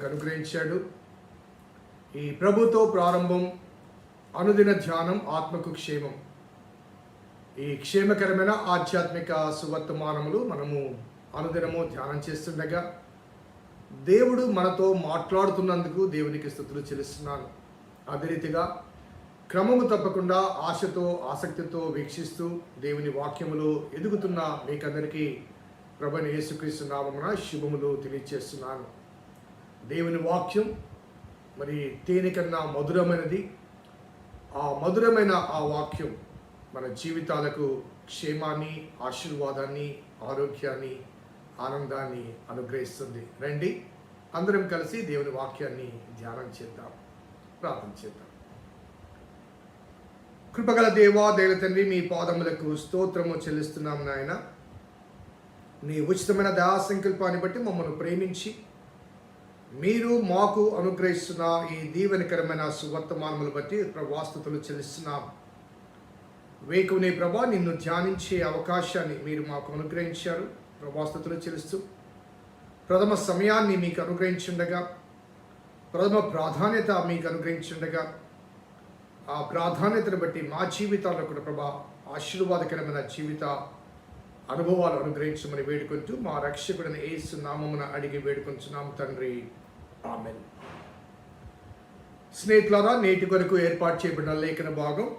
మనకు అనుగ్రహించాడు. ఈ ప్రభుతో ప్రారంభం అనుదిన ధ్యానం ఆత్మకు క్షేమం. ఈ క్షేమకరమైన ఆధ్యాత్మిక సువర్తమానములు మనము అనుదినము ధ్యానం చేస్తుండగా దేవుడు మనతో మాట్లాడుతున్నందుకు దేవునికి స్థుతులు చెల్లిస్తున్నాను. అదే రీతిగా క్రమము తప్పకుండా ఆశతో ఆసక్తితో వీక్షిస్తూ దేవుని వాక్యములు ఎదుగుతున్న మీకందరికీ ప్రభుని యేసుక్రీస్తు నామమున శుభములు తెలియజేస్తున్నాను దేవుని వాక్యం మరి తేనికన్నా మధురమైనది. ఆ మధురమైన ఆ వాక్యం మన జీవితాలకు క్షేమాన్ని ఆశీర్వాదాన్ని ఆరోగ్యాన్ని ఆనందాన్ని అనుగ్రహిస్తుంది. రండి అందరం కలిసి దేవుని వాక్యాన్ని ధ్యానం చేద్దాం ప్రార్థన చేద్దాం. కృపగల దేవా దేవ తండ్రి మీ పాదములకు స్తోత్రము చెల్లిస్తున్నాం నాయన. మీ ఉచితమైన దయా సంకల్పాన్ని బట్టి మమ్మల్ని ప్రేమించి మీరు మాకు అనుగ్రహిస్తున్న ఈ దీవెనకరమైన సువర్తమానములు బట్టి ప్రవాస్తుతులు చెల్లిస్తున్నాం. వేకునే ప్రభా నిన్ను ధ్యానించే అవకాశాన్ని మీరు మాకు అనుగ్రహించారు. ప్రభాస్తుతులు చెల్లిస్తూ ప్రథమ సమయాన్ని మీకు అనుగ్రహించుండగా ప్రథమ ప్రాధాన్యత మీకు అనుగ్రహించుండగా ఆ ప్రాధాన్యతను బట్టి మా జీవితాల్లో కూడా ప్రభా ఆశీర్వాదకరమైన జీవిత అనుభవాలు అనుగ్రహించమని వేడుకుంటూ మా రక్షకుడిని ఏసు నామమున అడిగి వేడుకొంచున్నాం తండ్రి. ఆమెన్. స్నేహితులారా నేటి కొరకు ఏర్పాటు చేయబడిన లేఖన భాగం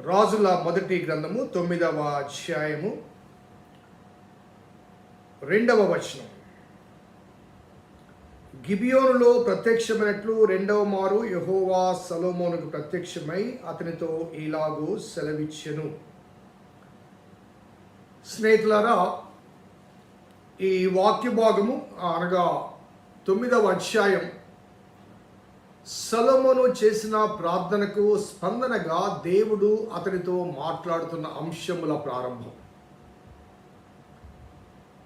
రాజుల మొదటి గ్రంథము తొమ్మిదవ అధ్యాయము రెండవ వచనం. గిబియోనులో ప్రత్యక్షమైనట్లు రెండవ మారు యహోవా సలోమోనుకు ప్రత్యక్షమై అతనితో ఇలాగూ సెలవిచ్చెను. స్నేహితులారా ఈ వాక్య భాగము అనగా తొమ్మిదవ అధ్యాయం. సలోమోను చేసిన ప్రార్థనకు స్పందనగా దేవుడు అతనితో మాట్లాడుతున్న అంశముల ప్రారంభం.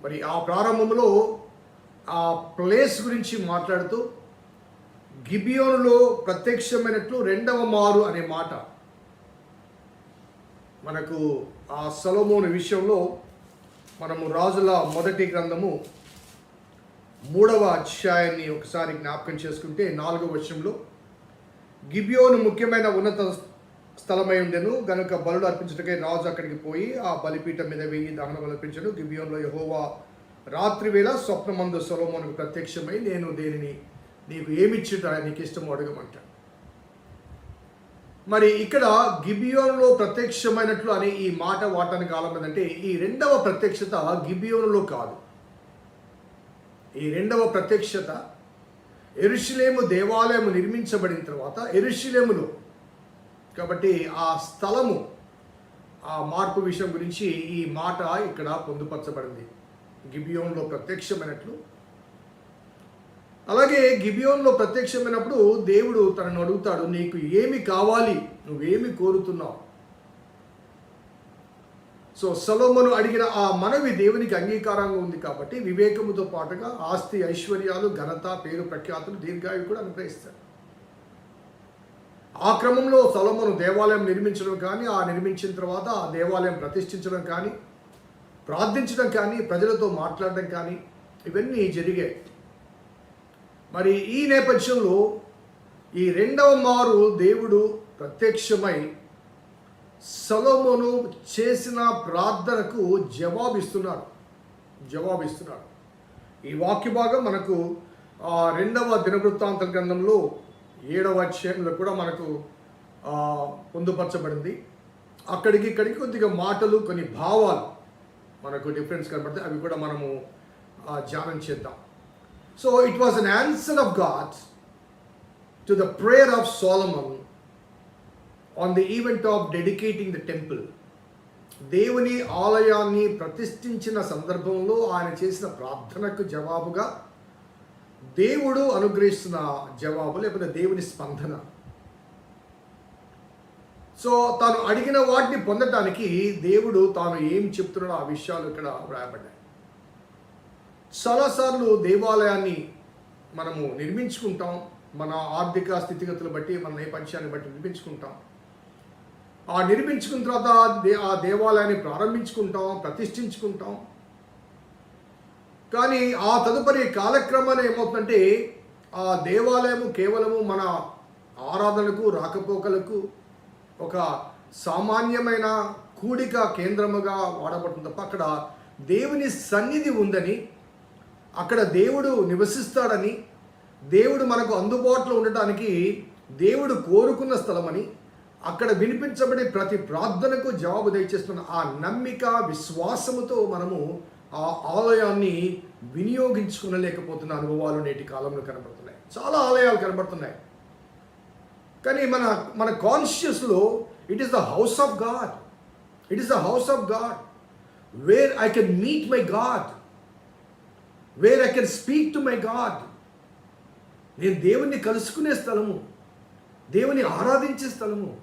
మరి ఆ ప్రారంభంలో ఆ ప్లేస్ గురించి మాట్లాడుతూ గిబియోనులో ప్రత్యక్షమైనట్లు రెండవ మారు అనే మాట మనకు ఆ సలోమోను విషయంలో మనము రాజుల మొదటి గ్రంథము మూడవ అధ్యాయాన్ని ఒకసారి జ్ఞాపకం చేసుకుంటే నాలుగవ వర్షంలో గిబియోను ముఖ్యమైన ఉన్నత స్థలమై ఉండెను గనుక బలుడు అర్పించటకై రాజు అక్కడికి పోయి ఆ బలిపీఠం మీద వెయ్యి దహనం బలిపించను గిబియోన్లో యహోవా రాత్రి వేళ స్వప్నమందు సొలమోనికి ప్రత్యక్షమై నేను దేనిని నీకు ఏమిచ్చుట నీకు ఇష్టమో అడగమంటాను మరి ఇక్కడ గిబియోన్లో ప్రత్యక్షమైనట్లు అనే ఈ మాట వాటానికి కాలం అంటే ఈ రెండవ ప్రత్యక్షత గిబియోన్లో కాదు. ఈ రెండవ ప్రత్యక్షత ఎరుషులేము దేవాలయము నిర్మించబడిన తర్వాత ఎరుషులేములో. కాబట్టి ఆ స్థలము ఆ మార్పు విషయం గురించి ఈ మాట ఇక్కడ పొందుపరచబడింది. గిబియోన్లో ప్రత్యక్షమైనట్లు అలాగే గిబియోన్లో ప్రత్యక్షమైనప్పుడు దేవుడు తనను అడుగుతాడు నీకు ఏమి కావాలి? నువ్వేమి కోరుతున్నావు? సో సలోమను అడిగిన ఆ మనవి దేవునికి అంగీకారంగా ఉంది కాబట్టి వివేకముతో పాటుగా ఆస్తి ఐశ్వర్యాలు ఘనత పేరు ప్రఖ్యాతులు దీర్ఘాయు కూడా అనుగ్రహిస్తాడు. ఆ క్రమంలో సలోమను దేవాలయం నిర్మించడం కానీ ఆ నిర్మించిన తర్వాత ఆ దేవాలయం ప్రతిష్ఠించడం కానీ ప్రార్థించడం కానీ ప్రజలతో మాట్లాడడం కానీ ఇవన్నీ జరిగాయి. మరి ఈ నేపథ్యంలో ఈ రెండవ మారు దేవుడు ప్రత్యక్షమై సలోమోను చేసిన ప్రార్థనకు జవాబిస్తున్నాడు. జవాబిస్తున్నాడు. ఈ వాక్య భాగం మనకు ఆ రెండవ దినవృత్తాంత గ్రంథంలో ఏడవ అధ్యాయంలో కూడా మనకు పొందుపరచబడింది. అక్కడికి ఇక్కడికి కొద్దిగా మాటలు కొన్ని భావాలు మనకు డిఫరెన్స్ కనబడతాయి అవి కూడా మనము ధ్యానం చేద్దాం. So it was an answer of God to the prayer of Solomon on the event of dedicating the temple దేవుని ఆలయాన్ని ప్రతిష్ఠించిన సందర్భంలో ఆయన చేసిన ప్రార్థనకు జవాబుగా దేవుడు అనుగ్రహిస్తున్న జవాబు లేకపోతే దేవుని స్పందన. సో తాను అడిగిన వాటిని పొందటానికి దేవుడు తాను ఏం చెప్తున్నాడో ఆ విషయాలు ఇక్కడ వ్రాయబడ్డాయి. చాలాసార్లు దేవాలయాన్ని మనము నిర్మించుకుంటాం. మన ఆర్థిక స్థితిగతులు బట్టి మన నేపథ్యాన్ని బట్టి నిర్మించుకుంటాం. ఆ నిర్మించుకున్న తర్వాత ఆ దేవాలయాన్ని ప్రారంభించుకుంటాం ప్రతిష్ఠించుకుంటాం. కానీ ఆ తదుపరి కాలక్రమాన ఏమవుతుందంటే ఆ దేవాలయము కేవలము మన ఆరాధనకు రాకపోకలకు ఒక సామాన్యమైన కూడిక కేంద్రముగా వాడబడుతుంది తప్ప అక్కడ దేవుని సన్నిధి ఉందని అక్కడ దేవుడు నివసిస్తాడని దేవుడు మనకు అందుబాటులో ఉండటానికి దేవుడు కోరుకున్న స్థలమని అక్కడ వినిపించబడే ప్రతి ప్రార్థనకు జవాబు దయచేస్తున్న ఆ నమ్మిక విశ్వాసముతో మనము ఆ ఆలయాన్ని వినియోగించుకునలేకపోతున్న అనుభవాలు నేటి కాలంలో కనబడుతున్నాయి. చాలా ఆలయాలు కనబడుతున్నాయి. కానీ మన మన కాన్షియస్లో it is the house of God it is the house of God where I can meet my God where I can speak to my God నేను దేవుణ్ణి కలుసుకునే స్థలము. దేవుని ఆరాధించే స్థలము.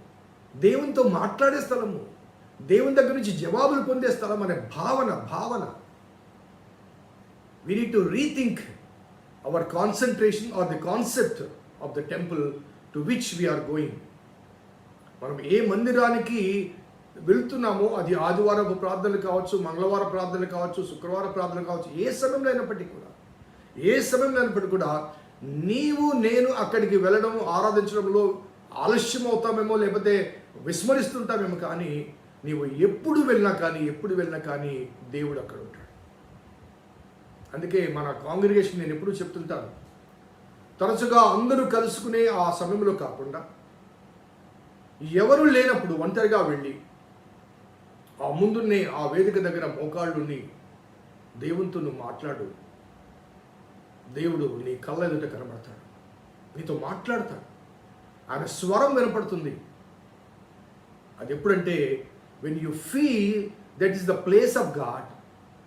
దేవునితో మాట్లాడే స్థలము. దేవుని దగ్గర నుంచి జవాబులు పొందే స్థలం అనే భావన భావన. We need to rethink our concentration or the concept of the temple to which we are going మనం ఏ మందిరానికి వెళ్తున్నామో. అది ఆదివారం ప్రార్థనలు కావచ్చు మంగళవారం ప్రార్థనలు కావచ్చు శుక్రవారం ప్రార్థనలు కావచ్చు ఏ సమయంలో అయినప్పటికీ కూడా ఏ సమయంలో అయినప్పటికీ కూడా నీవు నేను అక్కడికి వెళ్ళడం ఆరాధించడంలో ఆలస్యం అవుతామేమో లేకపోతే విస్మరిస్తుంటామేమో కానీ నీవు ఎప్పుడు వెళ్ళినా కానీ ఎప్పుడు వెళ్ళినా కానీ దేవుడు అక్కడ ఉంటాడు. అందుకే మన కాంగ్రిగేషన్ నేను ఎప్పుడూ చెప్తుంటాను. తరచుగా అందరూ కలుసుకునే ఆ సమయంలో కాకుండా ఎవరు లేనప్పుడు ఒంటరిగా వెళ్ళి ఆ ముందున్నే ఆ వేదిక దగ్గర మోకాళ్ళుని దేవునితో నువ్వు మాట్లాడు. దేవుడు నీ కళ్ళ ఎదుట కనబడతాడు. నీతో మాట్లాడతాడు. ఆయన స్వరం వినపడుతుంది. అది ఎప్పుడంటే when you feel that is the place of God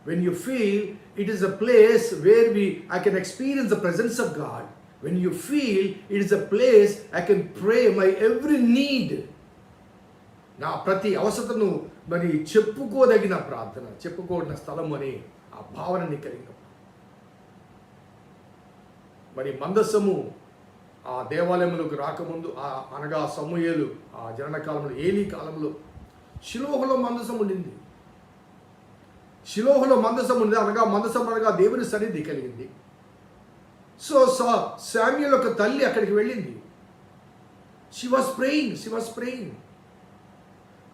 when you feel it is a place where we I can experience the presence of God when you feel it is a place I can pray my every need నా ప్రతి అవసరతను మరి చెప్పుకోదగిన ప్రార్థన చెప్పుకోడిన స్థలం అని ఆ భావనని కలిగిన. మరి మందస్సము ఆ దేవాలయములకు రాకముందు ఆ అనగా సమూయేలు ఆ జనన కాలంలో ఏలీ కాలంలో శిలోహలో మందసం ఉండింది. శిలోహలో మందసం ఉంది అనగా మందసం అనగా దేవుని సన్నిధి కలిగింది. సో సా శామ్యుల యొక్క తల్లి అక్కడికి వెళ్ళింది. She was praying she was praying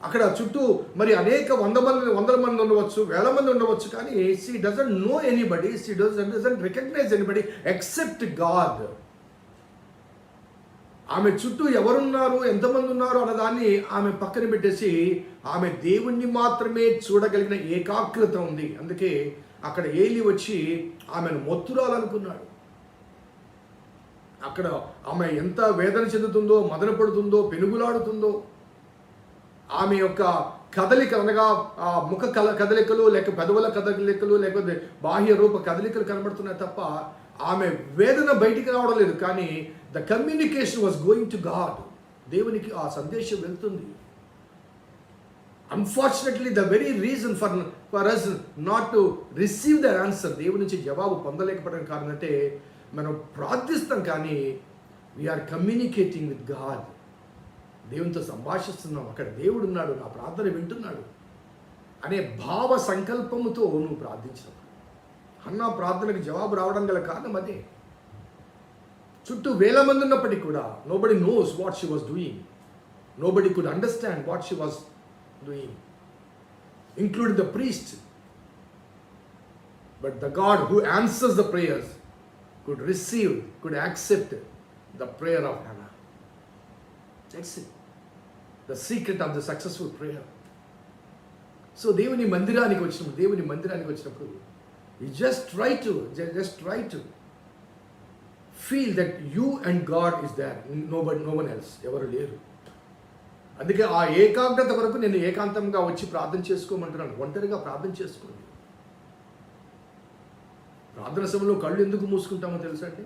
అక్కడ చుట్టూ మరి అనేక వంద మంది వందల మంది ఉండవచ్చు వేల మంది ఉండవచ్చు కానీ she doesn't know anybody she doesn't doesn't recognize anybody except God ఆమె చుట్టూ ఎవరున్నారు ఎంతమంది ఉన్నారు అన్నదాన్ని ఆమె పక్కన పెట్టేసి ఆమె దేవుణ్ణి మాత్రమే చూడగలిగిన ఏకాగ్రత ఉంది. అందుకే అక్కడ ఏలి వచ్చి ఆమెను మొత్తురాలనుకున్నాడు. అక్కడ ఆమె ఎంత వేదన చెందుతుందో మదన పడుతుందో పెనుగులాడుతుందో ఆమె యొక్క కదలిక అనగా ఆ ముఖ కల కదలికలు లేక పెదవుల కదలికలు లేకపోతే బాహ్య రూప కదలికలు కనబడుతున్నాయి తప్ప ఆమె వేదన బయటికి రావడం లేదు. కానీ the communication was going to God దేవునికి ఆ సందేశం వెళ్తుంది. Unfortunately the very reason for for us not to receive the answer దేవుని నుంచి జవాబు పొందలేకపోవడం కారణం అంటే మనం ప్రార్థిస్తాం కానీ వీఆర్ కమ్యూనికేటింగ్ విత్ గాడ్ దేవునితో సంభాషిస్తున్నావు అక్కడ దేవుడు ఉన్నాడు నా ప్రార్థన వింటున్నాడు అనే భావ సంకల్పముతో నువ్వు ప్రార్థించినప్పుడు. అన్న ప్రార్థనకు జవాబు రావడం గల కారణం అదే. చుట్టూ వేల మంది ఉన్నప్పటికీ కూడా nobody knows what she was doing nobody could understand what she was doing including the priest but the God who answers the prayers could receive could accept the prayer of Hannah that's it the secret of the successful prayer so దేవుని మందిరానికి వచ్చినప్పుడు దేవుని మందిరానికి వచ్చినప్పుడు you just try to just try to feel that you and God is there no but no one else ఎవరు లేరు. అందుకే ఆ ఏకాగ్రత వరకు నేను ఏకాంతంగా వచ్చి ప్రార్థన చేసుకోమంటున్నాను. ఒంటరిగా ప్రార్థన చేసుకోండి. ప్రార్థన సమయంలో కళ్ళు ఎందుకు మూసుకుంటామో తెలుసా అండి?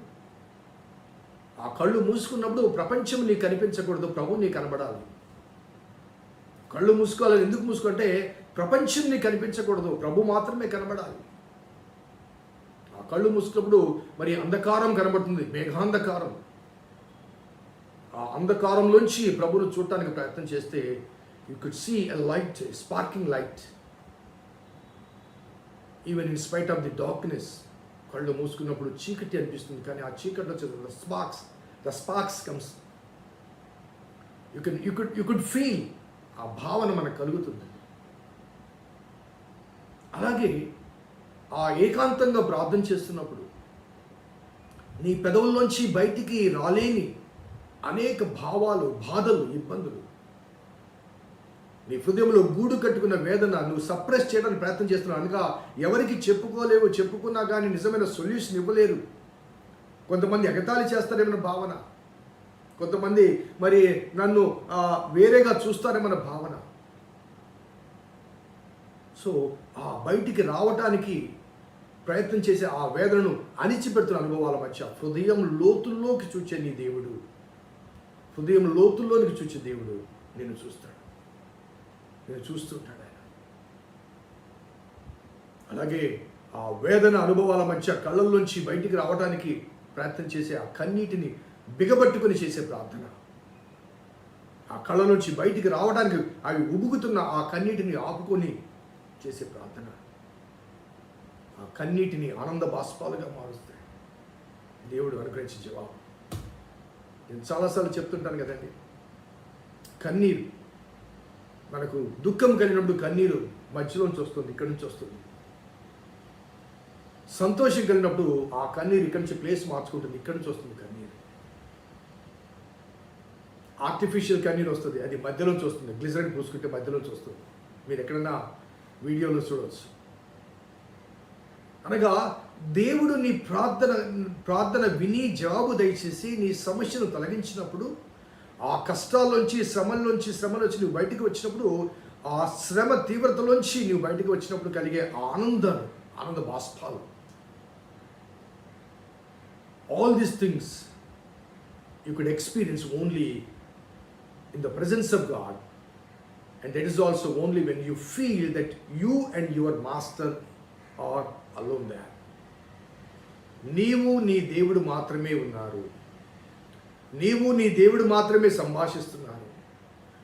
ఆ కళ్ళు మూసుకున్నప్పుడు ప్రపంచం నీకు కనిపించకూడదు. ప్రభు నీకు కనబడాలి. కళ్ళు మూసుకోవాలని ఎందుకు మూసుకుంటే ప్రపంచంని కనిపించకూడదు. ప్రభు మాత్రమే కనబడాలి. ఆ కళ్ళు మూసుకున్నప్పుడు మరి అంధకారం కనబడుతుంది. మేఘాంధకారం. ఆ అంధకారంలోంచి ప్రభును చూడటానికి ప్రయత్నం చేస్తే you could see a light sparking light even in spite of the darkness కళ్ళు మూసుకున్నప్పుడు చీకటి అనిపిస్తుంది. కానీ ఆ చీకట్లో the sparks the sparks comes you can you could you could feel ఆ భావన మనకు కలుగుతుంది. అలాగే ఆ ఏకాంతంగా ప్రార్థన చేస్తున్నప్పుడు నీ పెదవుల్లోంచి బయటికి రాలేని అనేక భావాలు బాధలు ఇబ్బందులు నీ హృదయంలో గూడు కట్టుకున్న వేదన నువ్వు సప్రెస్ చేయడానికి ప్రయత్నం చేస్తున్నావు. అనగా ఎవరికి చెప్పుకోలేవు చెప్పుకున్నా కానీ నిజమైన సొల్యూషన్ ఇవ్వలేరు. కొంతమంది ఎగతాళి చేస్తారేమన్న భావన. కొంతమంది మరి నన్ను వేరేగా చూస్తారేమన్న భావన. సో ఆ బయటికి రావటానికి ప్రయత్నం చేసే ఆ వేదనను అణిచిపెడుతున్న అనుభవాల మధ్య హృదయం లోతుల్లోకి చూచే నీ దేవుడు. హృదయం లోతుల్లోనికి చూచే దేవుడు నేను చూస్తాడు. నేను చూస్తుంటాడు ఆయన. అలాగే ఆ వేదన అనుభవాల మధ్య కళ్ళల్లోంచి బయటికి రావడానికి ప్రయత్నం చేసే ఆ కన్నీటిని బిగబట్టుకుని చేసే ప్రార్థన. ఆ కళ్ళ నుంచి బయటికి రావడానికి అవి ఉబుకుతున్న ఆ కన్నీటిని ఆపుకొని చేసే ప్రార్థన. ఆ కన్నీటిని ఆనంద బాష్పాలుగా మారుస్తాయి. దేవుడు అనుగ్రహించి జవాబు నేను చాలాసార్లు చెప్తుంటాను కదండి కన్నీరు మనకు దుఃఖం కలిగినప్పుడు కన్నీరు మధ్యలోంచి వస్తుంది ఇక్కడి నుంచి వస్తుంది. సంతోషం కలిగినప్పుడు ఆ కన్నీరు ఇక్కడి నుంచి ప్లేస్ మార్చుకుంటుంది ఇక్కడి నుంచి వస్తుంది కన్నీరు. ఆర్టిఫిషియల్ కన్నీరు వస్తుంది. అది మధ్యలోంచి వస్తుంది. గ్లిజరిన్ పూసుకుంటే మధ్యలోంచి వస్తుంది. మీరు ఎక్కడైనా వీడియోలో చూడవచ్చు అనగా దేవుడు నీ ప్రార్థన ప్రార్థన విని జవాబు దయచేసి నీ సమస్యను తొలగించినప్పుడు ఆ కష్టాల్లోంచి శ్రమల్లోంచి శ్రమలోంచి నువ్వు బయటికి వచ్చినప్పుడు ఆ శ్రమ తీవ్రతలోంచి నువ్వు బయటికి వచ్చినప్పుడు కలిగే ఆనందం ఆనంద బాష్పాలు. All these things you could experience only in the presence of God. And that is also only when you feel that you and your master are alone there. నీవు నీ దేవుడు మాత్రమే ఉన్నారు నీవు నీ దేవుడు మాత్రమే సంభాషిస్తున్నారు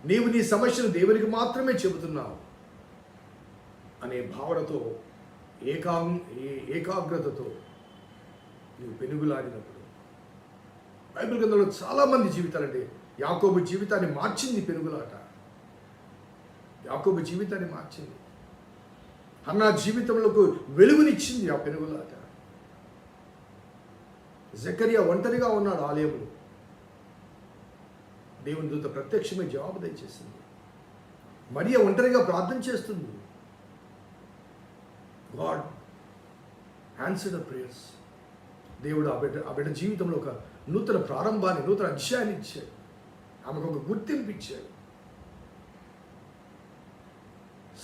నీవు నీ సమస్యను దేవునికి మాత్రమే చెబుతున్నావు అనే భావనతో ఏకా ఏకాగ్రతతో నీవు పెనుగులాడినప్పుడు బైబిల్ గ్రంథంలో చాలామంది జీవితాలండి యాకోబు జీవితాన్ని మార్చింది పెనుగులాట యాకోబు జీవితాన్ని మార్చింది. అన్న జీవితంలోకి వెలుగునిచ్చింది ఆ పెనుగులాట జకరియా ఒంటరిగా ఉన్నాడు ఆలయంలో దేవుని దూత ప్రత్యక్షమే జవాబు దయచేసింది మరియ ఒంటరిగా ప్రార్థన చేస్తుంది. God answer the prayers. దేవుడు ఆ బిడ్డ ఆ బిడ్డ జీవితంలో ఒక నూతన ప్రారంభాన్ని నూతన అధ్యాయాన్ని ఇచ్చాడు. ఆమెకు ఒక గుర్తింపు ఇచ్చాడు.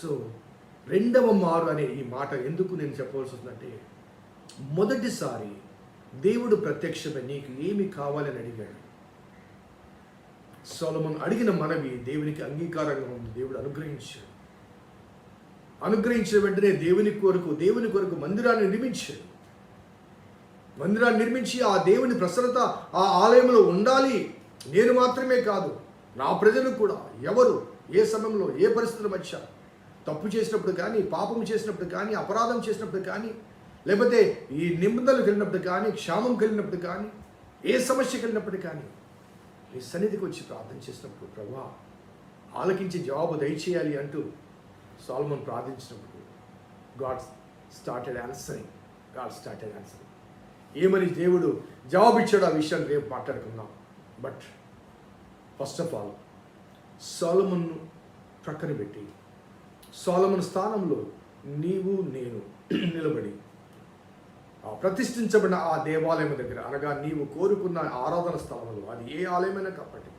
సో రెండవ మారు అనే ఈ మాట ఎందుకు నేను చెప్పవలసి వస్తుందంటే మొదటిసారి దేవుడు ప్రత్యక్షమే నీకు ఏమి కావాలని అడిగాడు. సోలమన్ అడిగిన మనవి దేవునికి అంగీకారంగా ఉంది దేవుడు అనుగ్రహించాడు. అనుగ్రహించిన వెంటనే దేవుని కొరకు దేవుని కొరకు మందిరాన్ని నిర్మించాడు. మందిరాన్ని నిర్మించి ఆ దేవుని ప్రసన్నత ఆ ఆలయంలో ఉండాలి నేను మాత్రమే కాదు నా ప్రజలు కూడా ఎవరు ఏ సమయంలో ఏ పరిస్థితుల మధ్య తప్పు చేసినప్పుడు కానీ పాపం చేసినప్పుడు కానీ అపరాధం చేసినప్పుడు కానీ లేకపోతే ఈ నిబంధనలు కలిగినప్పుడు కానీ క్షామం కలిగినప్పుడు కానీ ఏ సమస్య కలిగినప్పుడు కానీ నీ సన్నిధికి వచ్చి ప్రార్థన చేసినప్పుడు ప్రభా ఆలకించి జవాబు దయచేయాలి అంటూ సాల్మన్ ప్రార్థించినప్పుడు God started answering. God started answering. ఏమని దేవుడు జవాబిచ్చాడు ఆ విషయాన్ని రేపు మాట్లాడుకుందాం. బట్ ఫస్ట్ ఆఫ్ ఆల్ సోలమన్ను ప్రక్కన పెట్టి సోలమన్ స్థానంలో నీవు నేను నిలబడి ప్రతిష్ఠించబడిన ఆ దేవాలయం దగ్గర అనగా నీవు కోరుకున్న ఆరాధన స్థలంలో అది ఏ ఆలయమైనా కాబట్టి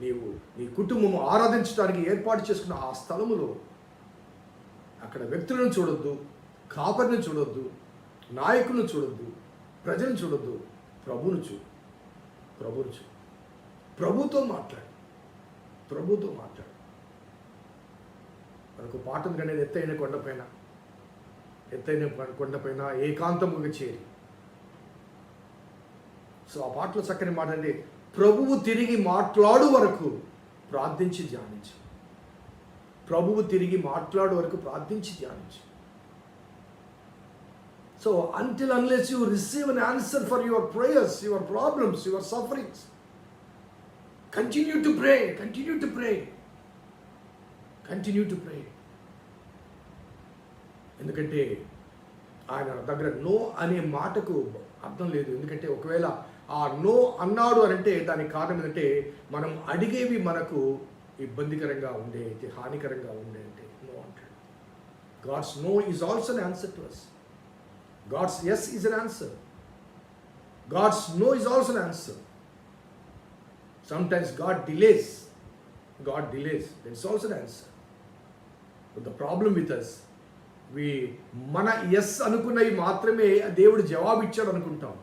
నీవు నీ కుటుంబం ఆరాధించడానికి ఏర్పాటు చేసుకున్న ఆ స్థలములో అక్కడ వ్యక్తులను చూడొద్దు కాపరిని చూడొద్దు నాయకులను చూడొద్దు ప్రజలను చూడొద్దు ప్రభును చూ ప్రభును చూ ప్రభుతో మాట్లాడు. ప్రభుతో మాట్లాడు. మనకు పాట ఉంది కానీ ఎత్తైన కొండపైన ఎత్తైన కొండపైన ఏకాంతముగా చేరి. సో ఆ పాటలో చక్కని మాట అంటే ప్రభువు తిరిగి మాట్లాడు వరకు ప్రార్థించి ధ్యానించు. ప్రభువు తిరిగి మాట్లాడు వరకు ప్రార్థించి ధ్యానించు. So until unless you receive an answer for your prayers your problems your sufferings continue to pray continue to pray continue to pray ఎందుకంటే ఆయన దగ్గర నో అనే మాటకు అర్థం లేదు. ఎందుకంటే ఒకవేళ ఆ నో అన్నాడు అని అంటే దానికి కారణం ఏంటంటే మనం అడిగేవి మనకు ఇబ్బందికరంగా ఉండే అయితే హానికరంగా ఉండే అంటే నో అంటాడు. God's no is also answer to us God's yes is an answer God's no is also an answer sometimes God delays. God delays. That's also an answer. But the problem with us, we మన yes అనుకున్నవి మాత్రమే దేవుడు జవాబు ఇచ్చాడు అనుకుంటాం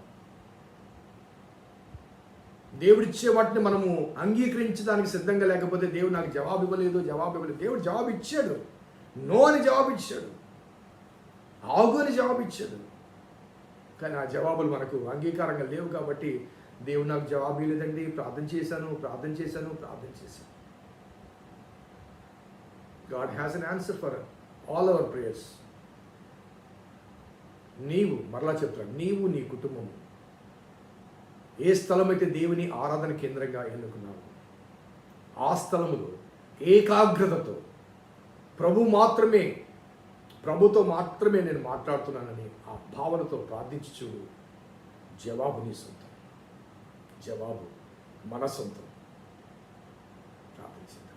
దేవుడిచ్చే వాటిని మనము అంగీకరించడానికి సిద్ధంగా లేకపోతే దేవుడు నాకు జవాబు ఇవ్వలేదు జవాబు ఇవ్వలేదు దేవుడు జవాబు ఇచ్చాడు నో అని జవాబు ఇచ్చాడు ఆగు అని జవాబు ఇచ్చాడు. కానీ ఆ జవాబులు మనకు అంగీకారంగా లేవు కాబట్టి దేవుడు నాకు జవాబు ఇవ్వలేదండి ప్రార్థన చేశాను ప్రార్థన చేశాను ప్రార్థన చేశాను. God has an answer for all our prayers. నీవు మరలా చెప్తాను నీవు నీ కుటుంబము ఏ స్థలం అయితే దేవుని ఆరాధన కేంద్రంగా ఎన్నుకున్నావు ఆ స్థలములో ఏకాగ్రతతో ప్రభు మాత్రమే ప్రభుతో మాత్రమే నేను మాట్లాడుతున్నానని ఆ భావనతో ప్రార్థించి చూడు. జవాబు నీ సొంతం. జవాబు మన సొంతం. ప్రార్థించింది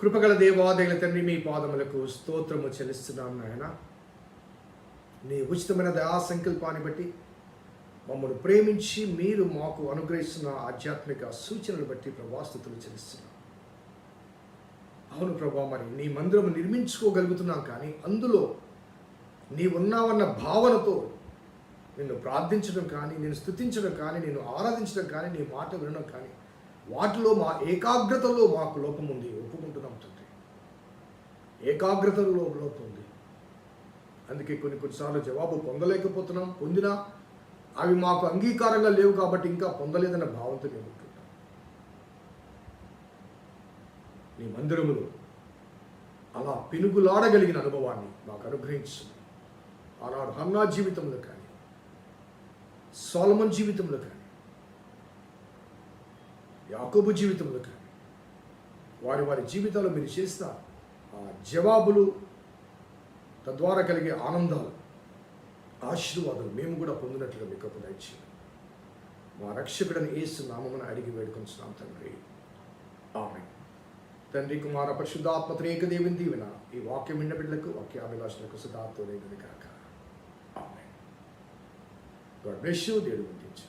కృపగల దేవాదయల తండ్రి మీ పాదములకు స్తోత్రము చెల్లిస్తున్నాం నాయన. నీ ఉచితమైన దయా సంకల్పాన్ని బట్టి మమ్మల్ని ప్రేమించి మీరు మాకు అనుగ్రహిస్తున్న ఆధ్యాత్మిక సూచనలు బట్టి ప్రభాస్తుతులు చెల్లిస్తున్నాం. అవును ప్రభా మరి నీ మందిరం నిర్మించుకోగలుగుతున్నాం కానీ అందులో నీ ఉన్నావన్న భావనతో నిన్ను ప్రార్థించడం కానీ నేను స్థుతించడం కానీ నేను ఆరాధించడం కానీ నీ మాట వినడం కానీ వాటిలో మా ఏకాగ్రతలో మాకు లోపం ఉంది. ఒప్పుకుంటున్నాం తండ్రి. ఏకాగ్రతలో లోపం ఉంది. అందుకే కొన్ని కొన్నిసార్లు జవాబు పొందలేకపోతున్నాం. పొందినా అవి మాకు అంగీకారంగా లేవు కాబట్టి ఇంకా పొందలేదన్న భావంతో మేము నీ మందిరములో అలా పెనుగులాడగలిగిన అనుభవాన్ని మాకు అనుగ్రహించింది. ఆనాడు హన్నా జీవితంలో కానీ సోలమన్ జీవితంలో కానీ యాకోబు జీవితంలో కానీ వారి వారి జీవితాలు మీరు చేసిన ఆ జవాబులు తద్వారా కలిగే ఆనందాలు ఆశీర్వాదాలు మేము కూడా పొందినట్లుగా మీకు ఒక ఇచ్చి మా రక్షకుడని ఏసు నామమున అడిగి వేడుకొంచున్నాం తండ్రి. ఆమె తండ్రి కుమార పరిశుద్ధాత్మ త్రేక దేవుని దీవెన ఈ వాక్యం విన్న బిడ్డలకు వాక్యాభిలాషులకు సుధార్థుడైనది కాక ఆమె గాడ్ బ్లెస్ యూ దేవుడు గుర్తించు